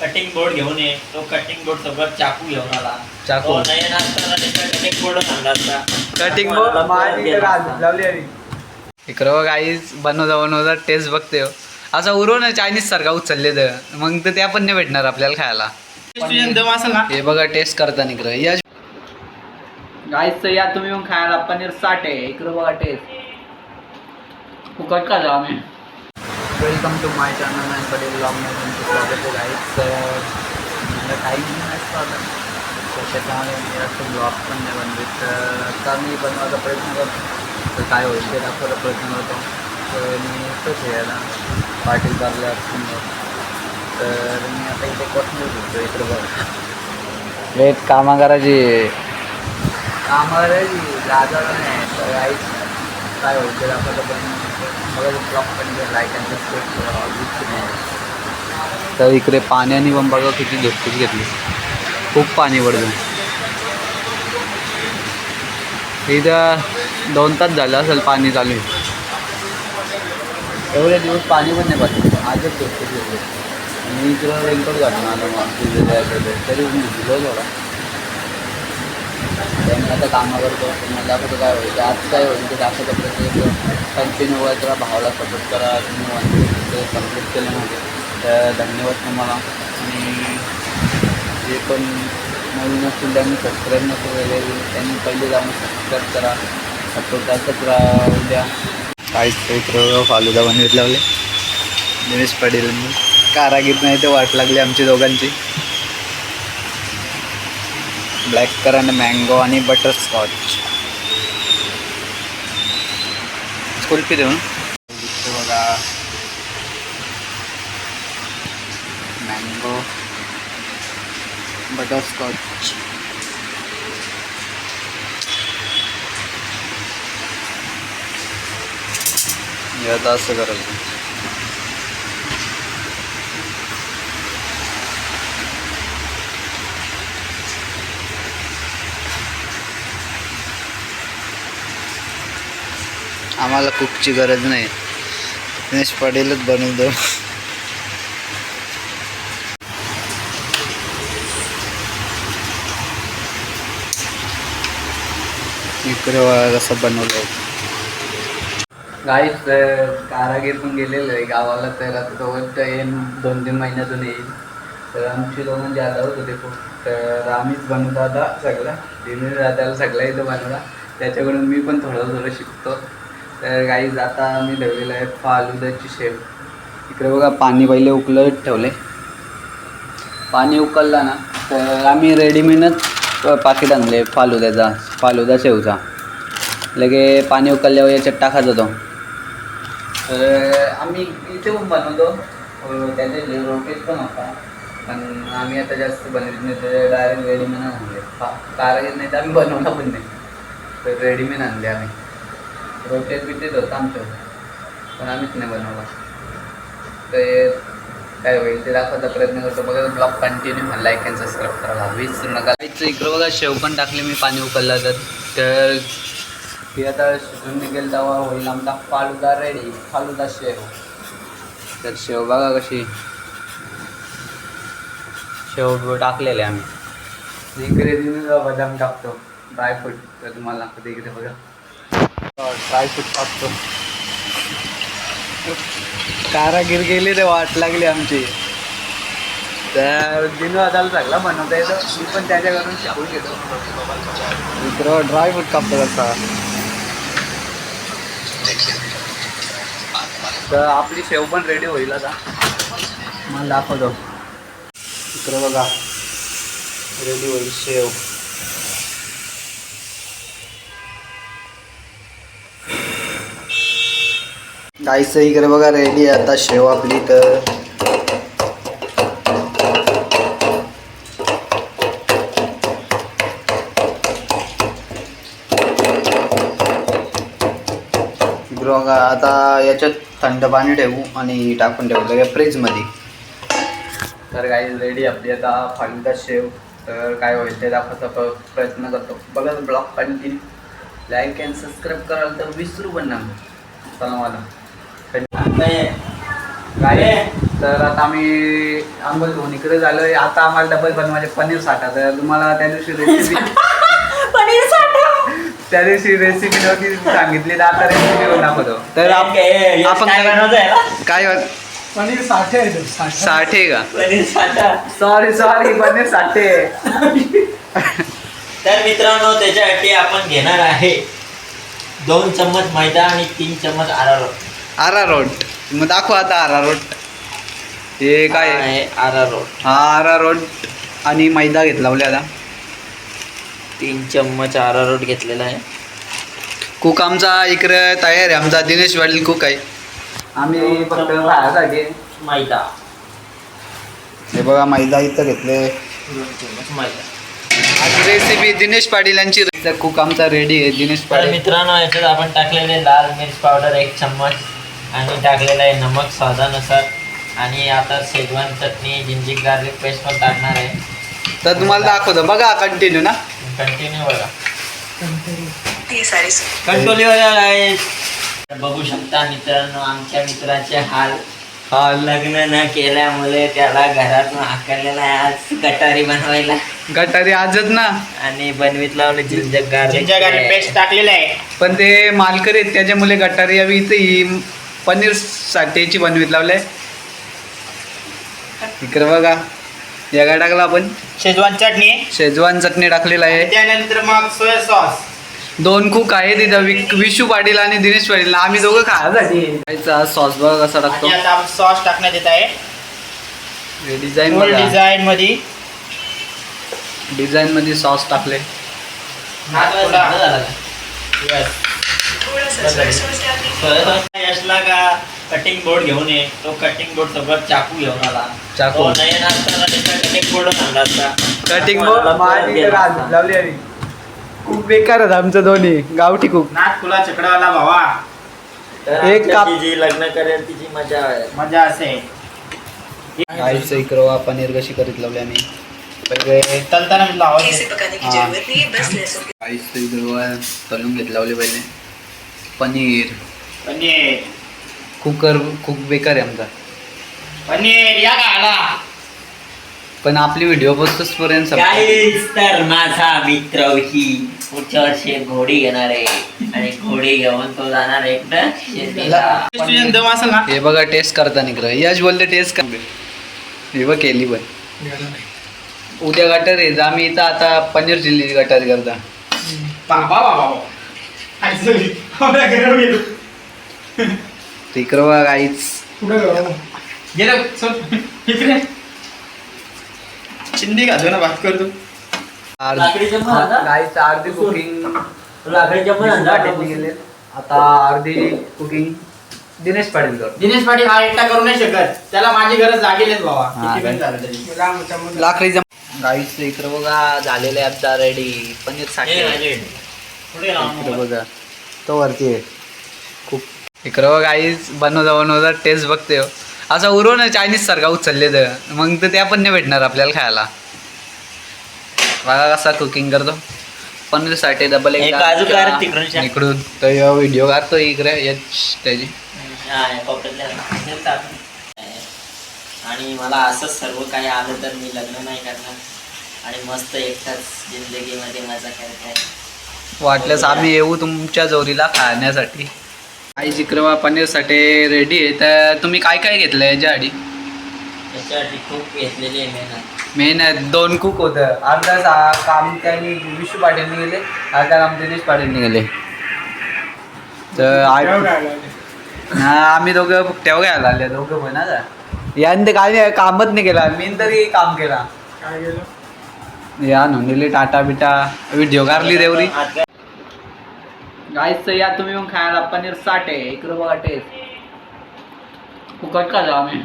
Cutting board घेऊन ये. तो कटिंग बोर्ड सोबत चाकू घेऊन आला. चाकू. कटिंग बोर्ड आणला असता कटिंग बोर्ड. इकडं बघ आई बनवता बनवता टेस्ट बघते हो. असा उरो ना चायनीज सारखा उचलले तर. मग तर त्या पण नाही भेटणार आपल्याला खायला. हे बघा टेस्ट करताना इकडं. या गाईच या तुम्ही मग खायला पनीर साठे. इकडं बघा टेस्ट फुकट का जाऊ आम्ही. Welcome to my channel and Patel ब्लॉगमध्ये तुमचं स्वागत आहे गाईच मला काही नसतं आता तर त्याच्यामुळे मी असं ब्लॉग पण नाही बनवित. तर आता मी बनवायचा प्रयत्न करतो. तर काय होईल ते दाखवायचा प्रयत्न करतो. तर मी येतोच यायला पाटील समोर. तर मी आता इथे कोथमीर घेतो इकडं बघ. लेट कामा करायची कामा करायची लाजा नाही तर काय होईल ते दाखवायचा प्रयत्न पण तर इकडे पाण्याने पण बघा किती झोपीच घेतली. खूप पाणी पडतं इथं दोन तास झालं असेल पाणी चालू. आहे एवढे दिवस पाणी पण नाही पाहिजे. आजच झोपीच घेतली. मी इकडं रेनकोट घालून आलो मग तरी मी भिजलो थोडा. आता कामावर तो मला काय होईल? आज काय होईल? ते दाखवतो प्रत्येक कंटिन्यू वर जरा भावाला सपोर्ट करा तुम्ही वन कंप्लीट केलं म्हणजे. तर धन्यवाद तुम्हाला. आणि जे पण नवीन असतील त्यांनी सबस्क्राईब नसेल वगैरे त्यांनी पहिले जाऊन सबस्क्राईब करा. सपोर्ट असंच राहू द्या. काहीच इकडं फालुदा बनवीत लावले. दिनेश पाटील कारागीर नाही ते वाट लागली आमची दोघांची. ब्लॅक करंट मँगो आणि बटरस्कॉच कुल्फी देऊन बघा. मँगो बटरस्कॉच आता असं करायचं. आम्हाला कुकची गरज नाही. दिनेश पडेलच बनवून दो इकडे कसं बनवलं गाईच कारागीर पण गेलेलं आहे. गावाला तर आता जवळ येईन दोन तीन महिन्यातून येईल. तर आमची दोन म्हणजे आता होत होते खूप तर आम्हीच बनवतो आता सगळं. दिनेश दादाला सगळं इथं बनवला. त्याच्याकडून मी पण थोडं थोडं शिकतो. तर गाईज आता आम्ही ठेवलेलं आहे फालुद्याची शेव इकडे बघा पाणी पहिले उकळत ठेवले. पाणी उकळलं ना तर आम्ही रेडीमेडच पाकिट आणले फालुद्याचा फालुदा शेवचा. लगे पाणी उकळल्यावर याच्यात टाकायचा तो. तर आम्ही इथे पण बनवतो. त्याचे रोटेज पण होता. पण आम्ही आता जास्त बनवत नाही तर डायरेक्ट रेडीमेड आणले. कारागीर नाही तर आम्ही बनवला पण नाही. तर रेडीमेड आणले आम्ही. रोटेज बिटेज होता आमचं. पण आम्हीच नाही बनवला. तर काय होईल ते दाखवायचा प्रयत्न करतो. बघा vlog continue like and subscribe करायला विसरू नका. इकडं बघा शेव पण टाकले मी पाणी उकळलं तर. तर ती आता शिजून निघेल तेव्हा होईल आमचा फालुदा रेडी फालुदा शेव. तर शेव बघा कशी. शेव टाकलेले आम्ही. इकडे बदाम टाकतो. ड्रायफ्रूट तर तुम्हाला दाखवते इकडे बघा. ड्रायफ्रूट कारागीर गेली रे वाट लागली आमची. तर दिनू आदाला सगळा बनवता येतं मी पण त्याच्याकडून शिकून घेतो इकडं ड्रायफ्रूट कापतो कसा तर आपली शेव पण रेडी होईल आता. मला दाखवतो. इकडं बघा. रेडी होईल शेव. गाईचं इकडे बघा रेडी आहे. आता शेव आपली तर. बघा आता याच्यात थंड पाणी ठेवू आणि टाकून ठेवू लगे फ्रीजमध्ये तर काही रेडी आपली आता फालुदा शेव. तर काय होईल ते दाखवायचा प्रयत्न करतो. बघा vlog continue. Like and subscribe कराल तर विसरू पण ना चला मला. तर आता आम्ही आंबोल धुवून इकडे झालोय. आता आम्हाला डबल बनवायचे पनीर साठा. तर तुम्हाला त्या दिवशी रेसिपी पनीर साठा? त्या दिवशी रेसिपी नव्हती सांगितली. तर आता रेसिपी दाखवतो तर आपण काय बनवतोय ना? काय पनीर साठे आहे तो, साठे. साठे का? पनीर साठा. सॉरी सॉरी पनीर साठे. तर मित्रांनो त्याच्यासाठी आपण घेणार आहे दोन चम्मच मैदा आणि तीन चम्मच आरारोट आरा रोड. मग दाखव आता आरा रोड. हे काय? आहे? आरारोट हा आरा रोड आणि मैदा घेतला बोले आता. तीन चम्मच आरारोट घेतलेला आहे. कुक आमचा इकडे तयार आहे. आमचा दिनेश पाटील कुक आहे. आम्ही फक्त मैदा. हे बघा मैदा इथं घेतले. दोन चम्मच मैदा. आज रेसिपी दिनेश पाटील यांची कुक आमचा रेडी आहे. दिनेश तर पाटील. मित्रांनो याच्यात आपण टाकलेले लाल मिर्च पावडर एक चम्मच. आणि टाकलेला आहे नमक स्वादानुसार आणि आता Schezwan chutney ginger garlic paste पण टाकणार आहे. तर तुम्हाला दाखवतो. बघा कंटिन्यू ना. कंटिन्यू बघा. कंट्रोल आहे बघू शकता मित्रांनो आमच्या मित्राचे हाल. हा लग्न न केल्यामुळे त्याला घरातून हाकललेला आहे. आज गटारी बनवायला. गटारी आजच ना. आणि बनवीत लावले जिंजर गार्लिक पेस्ट टाकलेलं आहे. पण ते मालकरी आहेत त्याच्यामुळे गटारी यावी इथे ही. पनीर साठेची बनवीत लावले इकडे बघा या काय टाकला आपण. शेजवान चटणी. शेजवान चटणी टाकलेला आहे. त्यानंतर मग सोया सॉस. दोन कुक आहे तिथं वि- विशू पाटील आणि दिनेश पाटील. आम्ही दोघं खायसाठी सॉस बघा कसा टाकतो. आणि आता सॉस टाकण्यात येत आहे. डिझाईन डिझाईन मध्ये डिझाईन मध्ये सॉस टाकले. यशला का कटिंग बोर्ड घेऊन ये. तो कटिंग बोर्ड सोबत चाकू घेऊन आला. चाकू. त्याचा कटिंग बोर्ड आणला असता. कटिंग असता. लावली आम्ही. खूप बेकार आहेत आमचं दोन्ही. गावठी कुक नाथ फुला चकडावाला भावा. तर एक आमच्या काप- ती जी लग्न करेल तिची मजा आहे. मजा असे. गाईचं इकडं पनीर कशी करीत लावली आम्ही. तलताना नहीं लहसुन गाईचं इकडं तलून घेत लावले पहिले. पनीर. पनीर. कुकर खूप बेकार आहे आमचा. पनीर या का आला पण आपली व्हिडिओ पोस्टच पर्यंत. काहीच तर माझा मित्र ही पुढच्या वर्षी एक घोडी घेणार आहे. आणि घोडी घेऊन तो जाणार आहे इकडं शेतीला रेस्टॉरंट दम असेल ना? हे बघा टेस्ट करता निघलं. यश बोलते टेस्ट कर. हे बघ केली पण. उद्या गटर आहे. जा आम्ही इथं आता पनीर चिल्ली गटार करता. बाबा बाबा सगळी आपल्या घरावर गेलो तिकडं बघा गाईच गेलो चल. इकडे. चिंदी घालतो ना भात करतो. गाईच अर्धी कुकिंग आणा. गेले आता अर्धी कुकिंग दिनेश पाटील कर दिनेश पाटील हा एकटा करू नाही शकत. त्याला माझी गरज लागेलच बाबा. हा, किती पण काय? झालं तरी. लाकडी गाईच इकडं बघा झालेलं आहे आता रेडी पनीर हे साठी इकडं. बघा. तो वरती आहे. खूप. इकडं बघा आईच बनवता बनवता टेस्ट बघते हो. असा उरव ना चायनीज सारखा उचलले तर. मग तर त्या पण नाही भेटणार आपल्याला खायला. बघा कसा कुकिंग करतो. पनीरसाठी डबल हे काजू तिकडून? इकडून. तर व्हिडिओ काढतो इकडे. याच त्याची. आणि मला असंच सर्व काही आलं तर मी लग्न नाही करणार. आणि मस्त एकटाच जिंदगीमध्ये मजा करताय वाटल्यास आम्ही येऊ तुमच्या जोरीला खाण्यासाठी. आई जिक्रवा पनीरसाठी रेडी आहे. तर तुम्ही काय काय घेतलं याच्यासाठी याच्यासाठी खूप घेतलेली आहे मेहनत. मेन दोन कुक होतं. अर्धा सा- काम त्यांनी विशू पाटीलने गेले अर्धा काम दिनेश पाटीलने गेले तर हा आम्ही दोघं फुकट्यावर घ्यायला आले? दोघं पण याने ते काय नाही, कामच नाही केला. मी तरी काम केला. या नोंदली टाटा बिटा. व्हिडिओ काढली देवरी. गाईच या तुम्ही मग खायला पनीर साठ आहे इकडं बघा टेस्ट फुकट का जाऊ आम्ही.